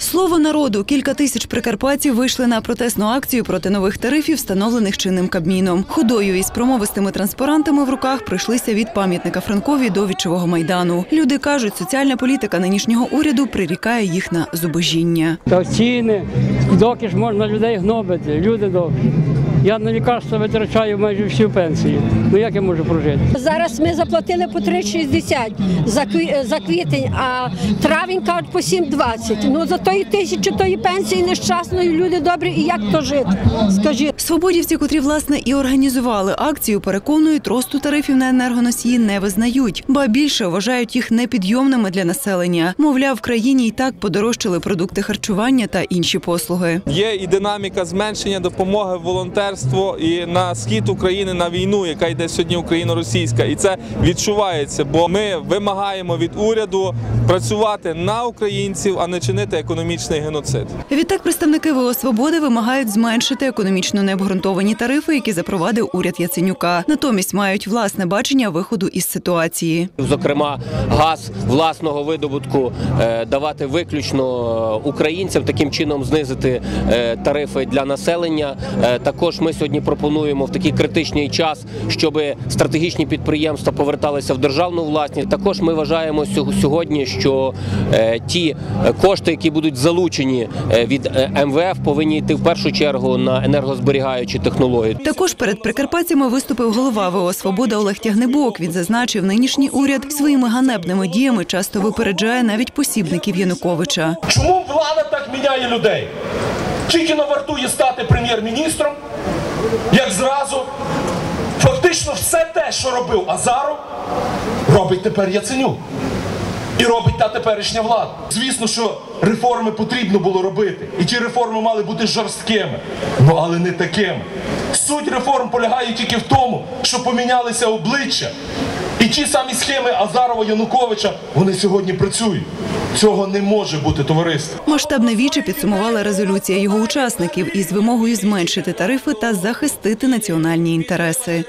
Слово народу. Кілька тисяч прикарпатців вийшли на протестну акцію проти нових тарифів, встановлених чинним кабміном. Ходою із промовистими транспарантами в руках прийшлися від пам'ятника Франкові до вічового майдану. Люди кажуть, соціальна політика нинішнього уряду прирікає їх на зубожіння. Та ціни, доки ж можна людей гнобити, люди добрі. Я на лікарство витрачаю майже всю пенсію. Ну як я можу прожити? Зараз ми заплатили по 3,60 за, кві- за квітень, а травень кажуть по 7,20. Ну за тої тисячі тої пенсії нещасної люди добрі, і як то жити? Скажіть. Свободівці, котрі власне і організували акцію, переконують, росту тарифів на енергоносії не визнають, ба більше вважають їх непідйомними для населення. Мовляв, в країні і так подорожчали продукти харчування та інші послуги. Є і динаміка зменшення допомоги волонтерству і на схід України на війну, яка йде сьогодні україно-російська, і це відчувається, бо ми вимагаємо від уряду працювати на українців, а не чинити економічний геноцид. Відтак представники ВО «Свободи» вимагають зменшити економічно необґрунтовані тарифи, які запровадив уряд Яценюка. Натомість мають власне бачення виходу із ситуації. зокрема газ власного видобутку е, давати виключно е, українцям, таким чином знизити е, тарифи для населення. Е, Також ми сьогодні пропонуємо в такий критичний час, щоб стратегічні підприємства поверталися в державну власність. Також ми вважаємо сьог- сьогодні, що е, ті е, кошти, які будуть залучені е, від МВФ, повинні йти в першу чергу на енергозберігаючі технології. Також перед прикарпатцями виступив голова ВО «Свобода» Олег Тягнебок. Він зазначив, нинішній уряд своїми ганебними діями часто випереджає навіть посібників Януковича. Чому влада так міняє людей? Тільки но вартує стати прем'єр-міністром, як зразу фактично все те, що робив Азаров, робить тепер Яценюк. І робить та теперішня влада. Звісно, що реформи потрібно було робити. І ті реформи мали бути жорсткими, ну але не такими. Суть реформ полягає тільки в тому, що помінялися обличчя. І ті самі схеми Азарова Януковича вони сьогодні працюють. Цього не може бути товариство. Масштабне віче підсумувала резолюція його учасників із вимогою зменшити тарифи та захистити національні інтереси.